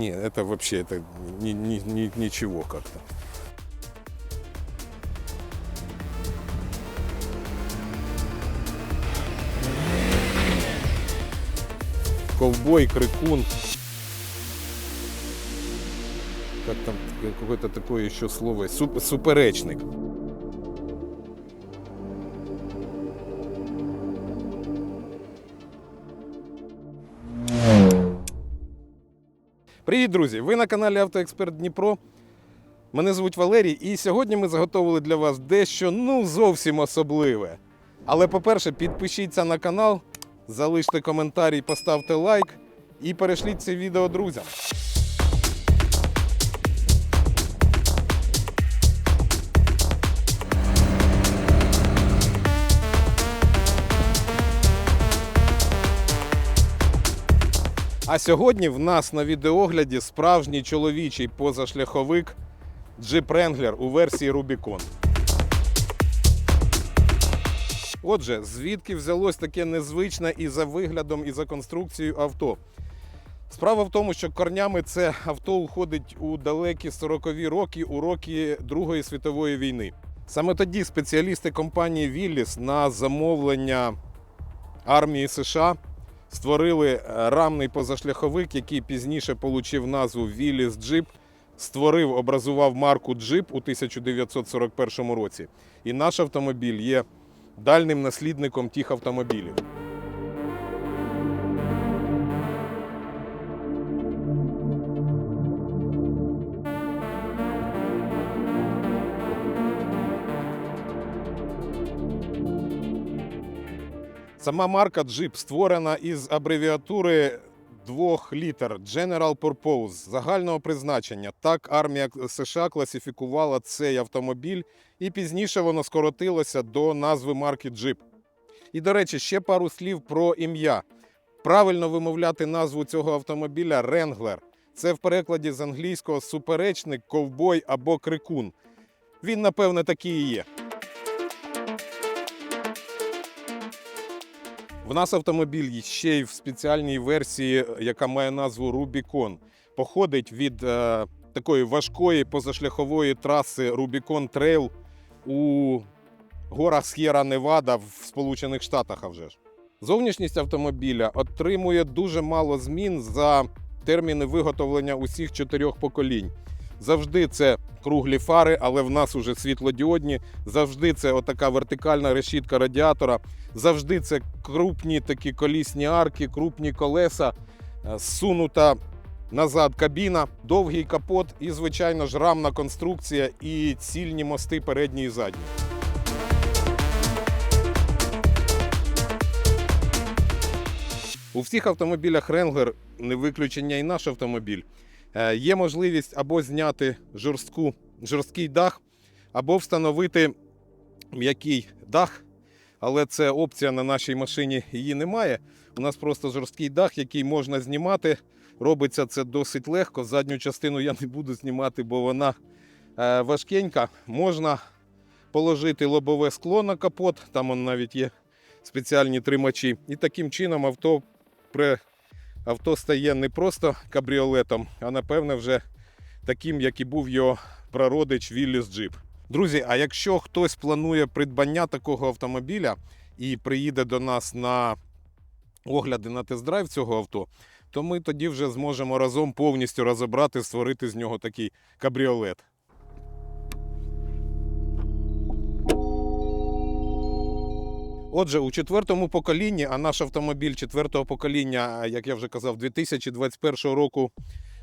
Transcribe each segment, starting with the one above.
Не, это вообще это ни- ни- ни- ничего как-то. Ковбой, крикун. Как там какое-то такое еще слово? Суп- суперечник. Привіт, друзі! Ви на каналі Автоексперт Дніпро. Мене звуть Валерій, і сьогодні ми заготовили для вас дещо ну зовсім особливе. Але, по-перше, підпишіться на канал, залиште коментарі, поставте лайк і перешліть це відео друзям. А сьогодні в нас на відеогляді справжній чоловічий позашляховик Jeep Wrangler у версії Rubicon. Отже, звідки взялось таке незвичне і за виглядом, і за конструкцією авто? Справа в тому, що корнями це авто уходить у далекі 40-ві роки, у роки Другої світової війни. Саме тоді спеціалісти компанії Willys на замовлення армії США створили е, рамний позашляховик, який пізніше отримав назву Віліс Джип. створив, образував марку Джип у 1941 році. І наш автомобіль є дальним наслідником тих автомобілів. Сама марка Jeep створена із абревіатури двох літер General Purpose загального призначення. Так армія США класифікувала цей автомобіль, і пізніше воно скоротилося до назви марки Jeep. І, до речі, ще пару слів про ім'я. Правильно вимовляти назву цього автомобіля Wrangler. Це в перекладі з англійського суперечник, ковбой або крикун. Він, напевне, такий і є. В нас автомобіль ще й в спеціальній версії, яка має назву Rubicon. Походить від е, такої важкої позашляхової траси Rubicon Trail у горах С'єра Невада в Сполучених Штатах. А вже ж. Зовнішність автомобіля отримує дуже мало змін за терміни виготовлення усіх чотирьох поколінь. Завжди це круглі фари, але в нас уже світлодіодні. Завжди це отака вертикальна решітка радіатора. Завжди це крупні такі колісні арки, крупні колеса, е, зсунута назад кабіна, довгий капот і, звичайно ж, рамна конструкція і цільні мости передні і задні. У всіх автомобілях Wrangler, не виключення і наш автомобіль, є можливість або зняти жорстку, жорсткий дах, або встановити м'який дах. Але це опція на нашій машині її немає. У нас просто жорсткий дах, який можна знімати. Робиться це досить легко. Задню частину я не буду знімати, бо вона е, важкенька. Можна положити лобове скло на капот, там навіть є спеціальні тримачі. І таким чином авто, авто стає не просто кабріолетом, а напевне вже таким, як і був його прародич Willys Jeep. Друзі, а якщо хтось планує придбання такого автомобіля і приїде до нас на огляди на тест-драйв цього авто, то ми тоді вже зможемо разом повністю розібрати, створити з нього такий кабріолет. Отже, у четвертому поколінні, а наш автомобіль четвертого покоління, як я вже казав, 2021 року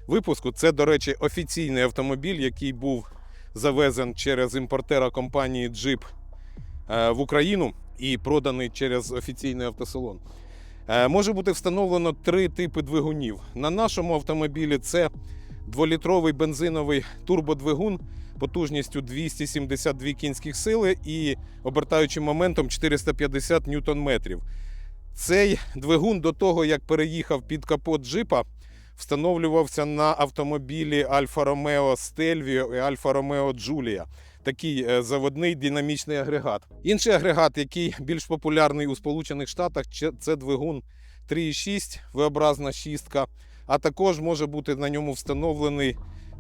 випуску, це, до речі, офіційний автомобіль, який був завезен через імпортера компанії Jeep е, в Україну і проданий через офіційний автосалон. Е, Може бути встановлено три типи двигунів. На нашому автомобілі це дволітровий бензиновий турбодвигун потужністю 272 кінських сили і обертаючим моментом 450 ньютон-метрів. Цей двигун до того, як переїхав під капот джипа, встановлювався на автомобілі Альфа Ромео Stelvio і Альфа Ромео Giulia. Такий е, заводний динамічний агрегат. Інший агрегат, який більш популярний у Сполучених Штатах, це двигун 3,6 V-образна шістка. А також може бути на ньому встановлений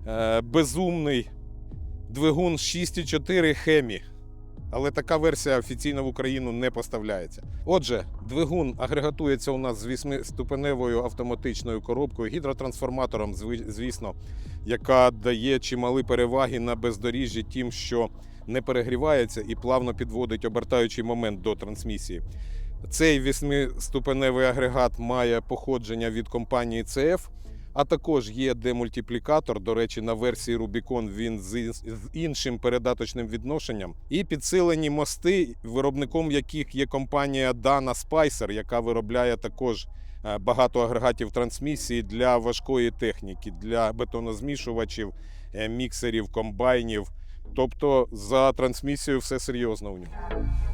е, безумний двигун 6,4 Хемі. Але така версія офіційно в Україну не поставляється. Отже, двигун агрегатується у нас з 8-ступеневою автоматичною коробкою, гідротрансформатором, звісно, яка дає чимали переваги на бездоріжжі тим, що не перегрівається і плавно підводить обертаючий момент до трансмісії. Цей 8-ступеневий агрегат має походження від компанії CF, а також є демультиплікатор. До речі, на версії Rubicon він з іншим передаточним відношенням. І підсилені мости, виробником яких є компанія Dana Spicer, яка виробляє також е, багато агрегатів трансмісії для важкої техніки, для бетонозмішувачів, е, міксерів, комбайнів. Тобто за трансмісією все серйозно у нього.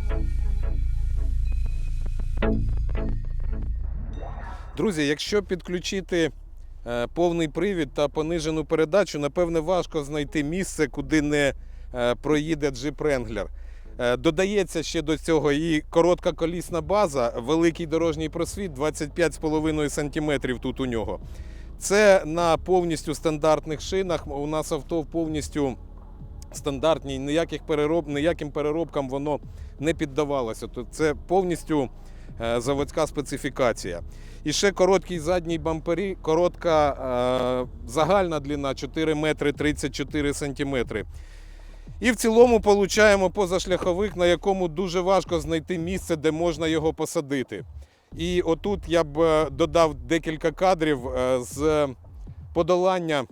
Друзі, якщо підключити е, повний привід та понижену передачу, напевне, важко знайти місце, куди не е, проїде Jeep Wrangler. Е, Додається ще до цього і коротка колісна база, великий дорожній просвіт 25,5 см тут у нього. Це на повністю стандартних шинах. У нас авто повністю стандартні, ніяких перероб, ніяким переробкам воно не піддавалося. Тобто це повністю заводська специфікація. І ще короткий задній бампері, коротка е, загальна длина 4 метри 34 сантиметри. І в цілому получаємо позашляховик, на якому дуже важко знайти місце, де можна його посадити. І отут я б е, додав декілька кадрів е, з подолання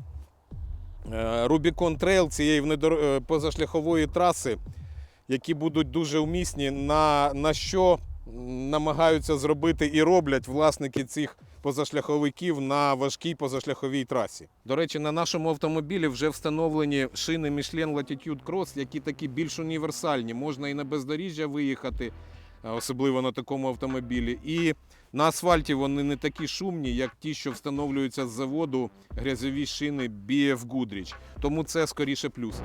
е, Rubicon Trail цієї е, позашляхової траси, які будуть дуже умісні, на, на що намагаються зробити і роблять власники цих позашляховиків на важкій позашляховій трасі. До речі, на нашому автомобілі вже встановлені шини Michelin Latitude Cross, які такі більш універсальні. Можна і на бездоріжжя виїхати, е, особливо на такому автомобілі. І на асфальті вони не такі шумні, як ті, що встановлюються з заводу грязьові шини BF Goodrich. Тому це скоріше плюс.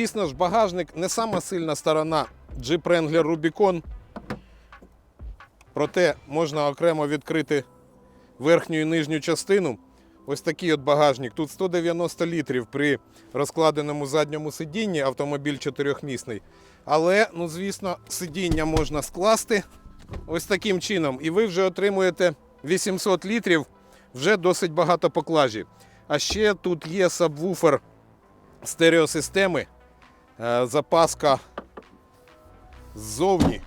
Звісно ж, багажник не сама сильна сторона Jeep Wrangler Rubicon. Проте можна окремо відкрити верхню і нижню частину. Ось такий от багажник. Тут 190 літрів при розкладеному задньому сидінні, автомобіль чотирьохмісний. Але, ну звісно, сидіння можна скласти ось таким чином. І ви вже отримуєте 800 літрів, вже досить багато поклажі. А ще тут є сабвуфер стереосистеми, запаска ззовні.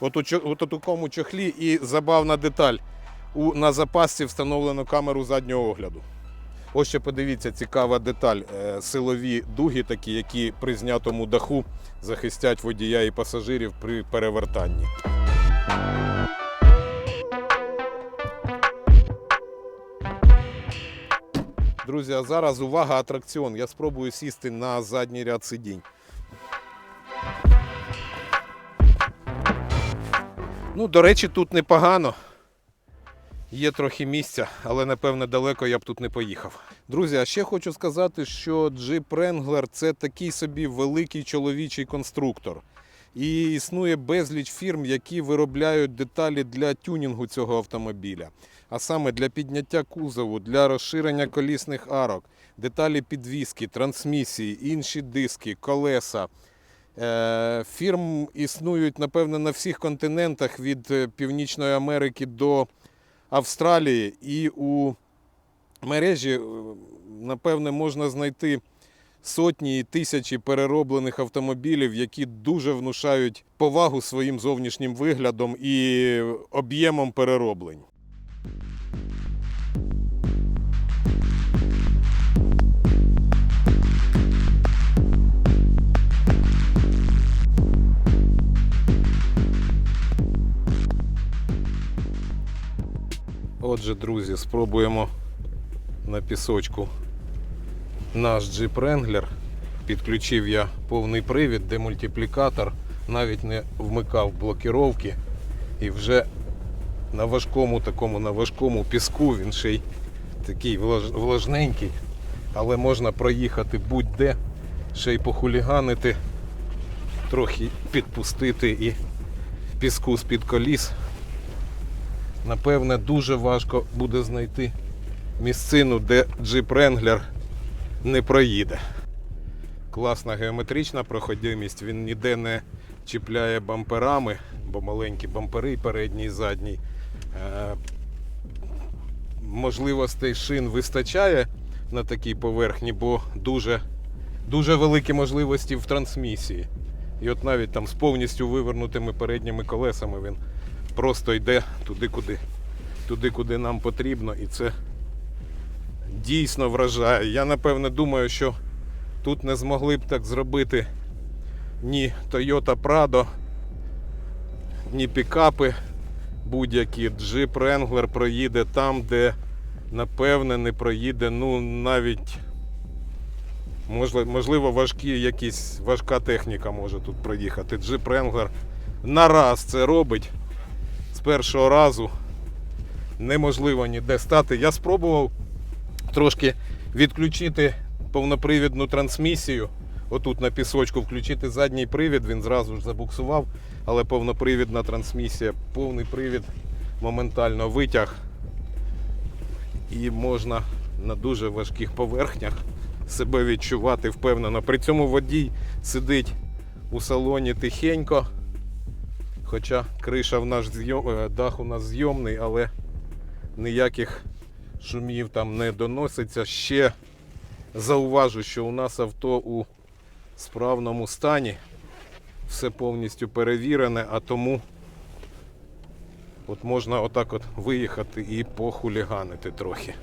От у, от у такому чохлі і забавна деталь. У, на запасці встановлено камеру заднього огляду. Ось ще подивіться, цікава деталь. Е, Силові дуги, такі, які при знятому даху захистять водія і пасажирів при перевертанні. Друзі, а зараз увага, атракціон. Я спробую сісти на задній ряд сидінь. Ну, до речі, тут непогано. Є трохи місця, але напевне далеко я б тут не поїхав. Друзі, а ще хочу сказати, що Jeep Wrangler – це такий собі великий чоловічий конструктор. І існує безліч фірм, які виробляють деталі для тюнінгу цього автомобіля. А саме для підняття кузову, для розширення колісних арок, деталі підвіски, трансмісії, інші диски, колеса. Е, Фірм існують, напевно, на всіх континентах від е, Північної Америки до Австралії. І у мережі, е, напевне, можна знайти сотні і тисячі перероблених автомобілів, які дуже внушають повагу своїм зовнішнім виглядом і об'ємом перероблень. Отже, друзі, спробуємо на пісочку наш Jeep Wrangler. Підключив я повний привід, демультиплікатор, навіть не вмикав блокіровки. І вже на важкому такому на важкому піску він ще й такий влаж- влажненький, але можна проїхати будь-де. ще й похуліганити, трохи підпустити і піску з-під коліс. Напевне, дуже важко буде знайти місцину, де джип Wrangler не проїде. Класна геометрична проходимість, він ніде не чіпляє бамперами, бо маленькі бампери і передній і задній. Е, Можливостей шин вистачає на такій поверхні, бо дуже, дуже великі можливості в трансмісії. І от навіть там з повністю вивернутими передніми колесами він просто йде туди, куди, туди, куди нам потрібно, і це дійсно вражає. Я напевне думаю, що тут не змогли б так зробити ні Toyota Prado, ні пікапи будь-які. Джип Wrangler проїде там, де напевне не проїде, ну навіть можливо, важкі якісь важка техніка може тут проїхати. Джип Wrangler на раз це робить першого разу. Неможливо ніде стати. Я спробував трошки відключити повнопривідну трансмісію. Отут на пісочку включити задній привід, він зразу ж забуксував, але повнопривідна трансмісія, повний привід моментально витяг. І можна на дуже важких поверхнях себе відчувати впевнено. При цьому водій сидить у салоні тихенько. Хоча криша в наш зйом... е, дах у нас зйомний, але ніяких шумів там не доноситься. Ще зауважу, що у нас авто у справному стані. Все повністю перевірене, а тому от можна отак от виїхати і похуліганити трохи.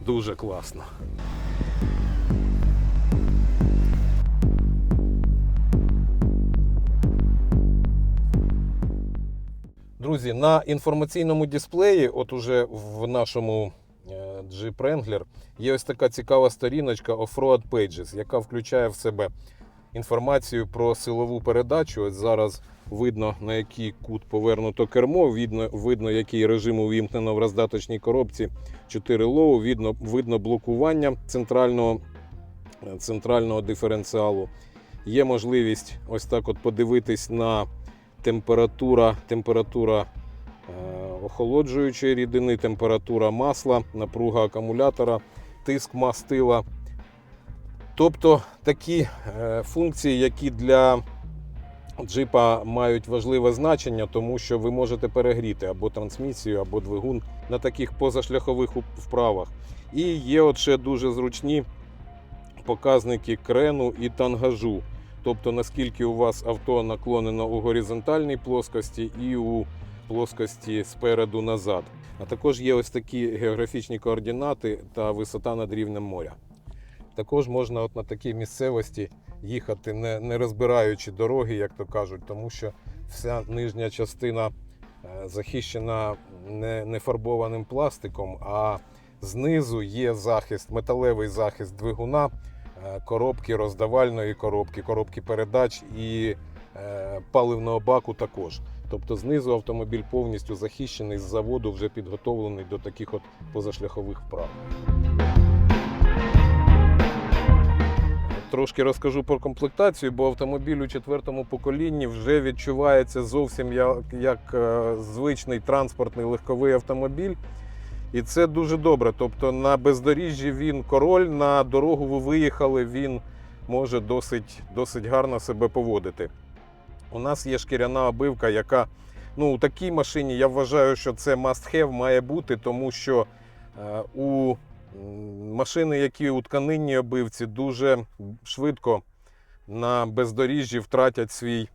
Дуже класно. Друзі, на інформаційному дисплеї, от уже в нашому е, Jeep Wrangler, є ось така цікава сторіночка Offroad Pages, яка включає в себе інформацію про силову передачу. От зараз видно на який кут повернуто кермо, видно, видно який режим увімкнено в роздаточній коробці 4 лоу, видно, видно блокування центрального, е, центрального диференціалу. Є можливість ось так от подивитись на температура, температура е, охолоджуючої рідини, температура масла, напруга акумулятора, тиск мастила. Тобто такі е, функції, які для джипа мають важливе значення, тому що ви можете перегріти або трансмісію, або двигун на таких позашляхових вправах. І є от ще дуже зручні показники крену і тангажу. Тобто наскільки у вас авто наклонено у горизонтальній плоскості і у плоскості спереду назад. А також є ось такі географічні координати та висота над рівнем моря. Також можна от на такій місцевості їхати, не, не розбираючи дороги, як то кажуть, тому що вся нижня частина е, захищена не, не фарбованим пластиком, а знизу є захист, металевий захист двигуна, коробки роздавальної коробки, коробки передач і е, паливного баку також. Тобто знизу автомобіль повністю захищений з заводу, вже підготовлений до таких от позашляхових вправ. Трошки розкажу про комплектацію, бо автомобіль у четвертому поколінні вже відчувається зовсім як, як е, звичний транспортний легковий автомобіль. І це дуже добре. Тобто на бездоріжжі він король, на дорогу ви виїхали, він може досить, досить гарно себе поводити. У нас є шкіряна обивка, яка ну, у такій машині я вважаю, що це must have має бути, тому що е, у машини, які у тканинній обивці, дуже швидко на бездоріжжі втратять свій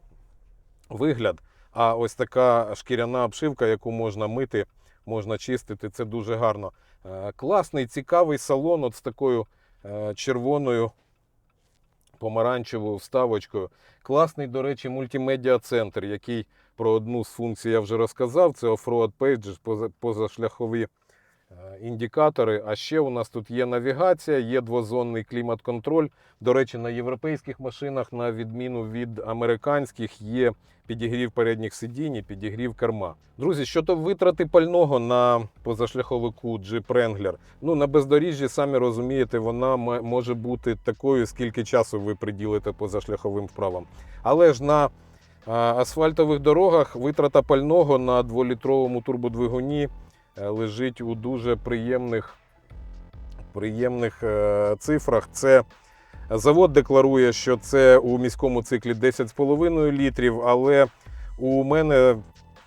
вигляд. А ось така шкіряна обшивка, яку можна мити, можна чистити, це дуже гарно. Е, Класний, цікавий салон от з такою е, червоною помаранчевою вставочкою. Класний, до речі, мультимедіа центр, який про одну з функцій я вже розказав. Це Offroad Pages, позашляхові індикатори. А ще у нас тут є навігація, є двозонний клімат-контроль. До речі, на європейських машинах, на відміну від американських, є підігрів передніх сидінь, і підігрів керма. Друзі, щодо витрати пального на позашляховику Jeep Wrangler, ну на бездоріжжі, самі розумієте, вона може бути такою, скільки часу ви приділите позашляховим вправам. Але ж на асфальтових дорогах витрата пального на 2-літровому турбодвигуні е, лежить у дуже приємних, приємних е, цифрах. Це завод декларує, що це у міському циклі 10,5 літрів, але у мене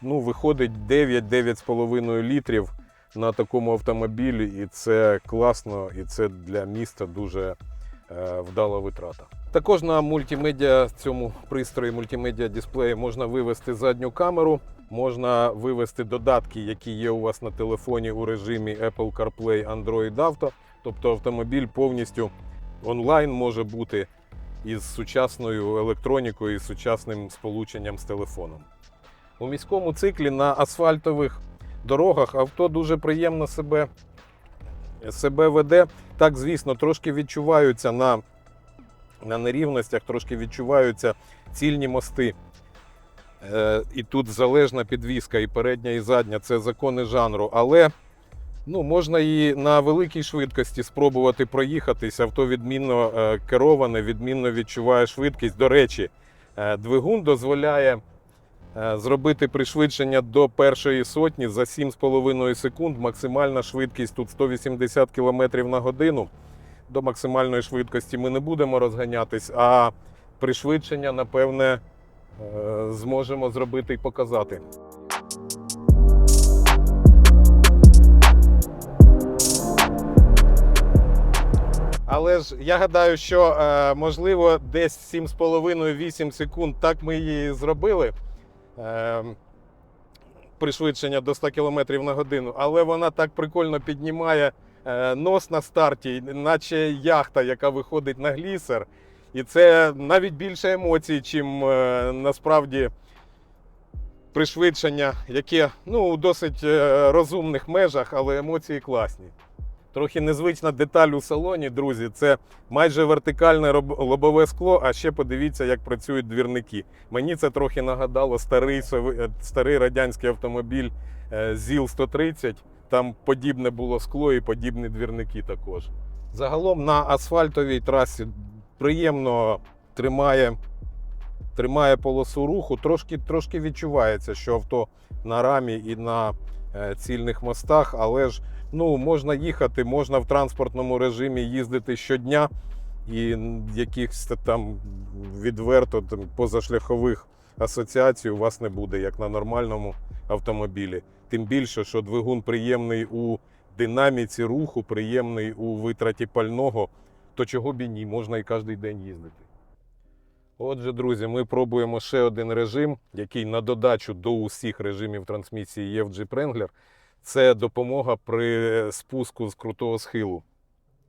ну, виходить 9-9,5 літрів на такому автомобілі, і це класно, і це для міста дуже е, вдала витрата. Також на мультимедіа цьому пристрої мультимедіа дисплеї можна вивести задню камеру, можна вивести додатки, які є у вас на телефоні у режимі Apple CarPlay Android Auto. Тобто автомобіль повністю онлайн може бути із сучасною електронікою і сучасним сполученням з телефоном. У міському циклі на асфальтових дорогах авто дуже приємно себе, себе веде. Так, звісно, трошки відчуваються на, на нерівностях, трошки відчуваються цільні мости. Е, і тут залежна підвіска, і передня, і задня це закони жанру. Але ну, можна і на великій швидкості спробувати проїхатись. Авто відмінно е, кероване, відмінно відчуває швидкість. До речі, е, двигун дозволяє зробити пришвидшення до першої сотні за 7,5 секунд. Максимальна швидкість тут 180 км на годину. До максимальної швидкості ми не будемо розганятись, а пришвидшення, напевне, зможемо зробити і показати. Але ж я гадаю, що е, можливо десь 7,5-8 секунд так ми її зробили. Е, пришвидшення до 100 км на годину, але вона так прикольно піднімає е, нос на старті, наче яхта, яка виходить на глісер. І це навіть більше емоцій, чим е, насправді пришвидшення, яке ну, у досить е, розумних межах, але емоції класні. Трохи незвична деталь у салоні, друзі. Це майже вертикальне лобове скло. А ще подивіться, як працюють двірники. Мені це трохи нагадало старий, е, старий радянський автомобіль е, ЗІЛ-130. Там подібне було скло і подібні двірники також. Загалом на асфальтовій трасі приємно тримає, тримає полосу руху. Трошки, трошки відчувається, що авто на рамі і на е, цільних мостах, але ж ну, можна їхати, можна в транспортному режимі їздити щодня і якихось там відверто там, позашляхових асоціацій у вас не буде, як на нормальному автомобілі. Тим більше, що двигун приємний у динаміці руху, приємний у витраті пального, то чого б і ні, можна і кожен день їздити. Отже, друзі, ми пробуємо ще один режим, який на додачу до усіх режимів трансмісії є в Jeep Wrangler. Це допомога при спуску з крутого схилу.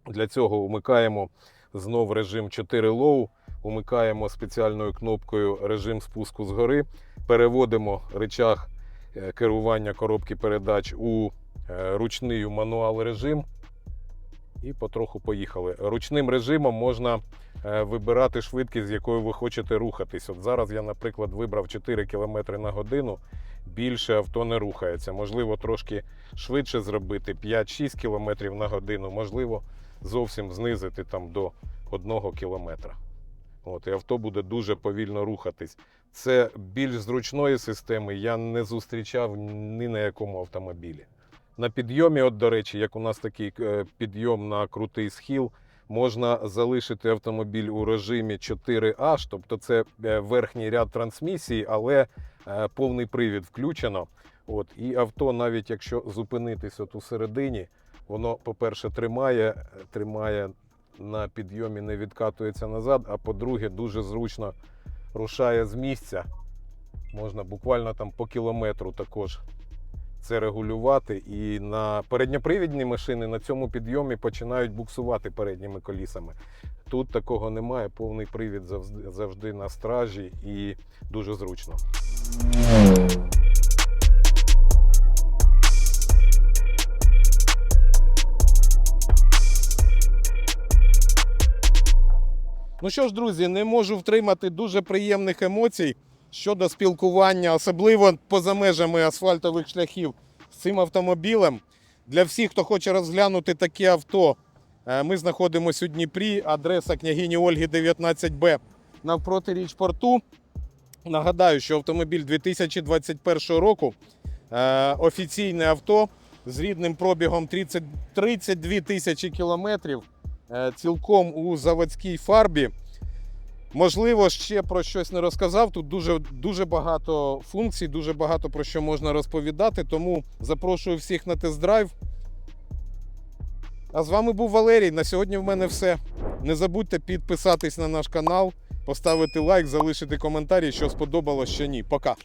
Для цього вмикаємо знов режим 4 Low, умикаємо спеціальною кнопкою режим спуску згори, переводимо рычаг е, керування коробки передач у е, ручний мануал режим. І потроху поїхали. Ручним режимом можна е, вибирати швидкість, з якою ви хочете рухатись. От зараз я, наприклад, вибрав 4 км на годину. Більше авто не рухається. Можливо, трошки швидше зробити 5-6 км на годину, можливо, зовсім знизити там до 1 км. От, і авто буде дуже повільно рухатись. Це більш зручної системи я не зустрічав ні на якому автомобілі. На підйомі, от, до речі, як у нас такий е, підйом на крутий схил, можна залишити автомобіль у режимі 4H, тобто це е, верхній ряд трансмісії, але е, повний привід включено. От, і авто, навіть якщо зупинитись от у середині, воно, по-перше, тримає, тримає на підйомі, не відкатується назад, а по-друге, дуже зручно рушає з місця. Можна буквально там по кілометру також це регулювати. І на передньопривідні машини на цьому підйомі починають буксувати передніми колісами. Тут такого немає, повний привід завжди на стражі і дуже зручно. Ну що ж, друзі, не можу втримати дуже приємних емоцій щодо спілкування, особливо поза межами асфальтових шляхів з цим автомобілем. Для всіх, хто хоче розглянути таке авто, е, ми знаходимося у Дніпрі, адреса княгині Ольги 19Б навпроти річпорту. Нагадаю, що автомобіль 2021 року, е, офіційне авто з рідним пробігом 30, 32 тисячі кілометрів, е, цілком у заводській фарбі. Можливо, ще про щось не розказав. Тут дуже, дуже багато функцій, дуже багато про що можна розповідати. Тому запрошую всіх на тест-драйв. А з вами був Валерій. На сьогодні в мене все. Не забудьте підписатись на наш канал, поставити лайк, залишити коментарі, що сподобалось, що ні. Пока.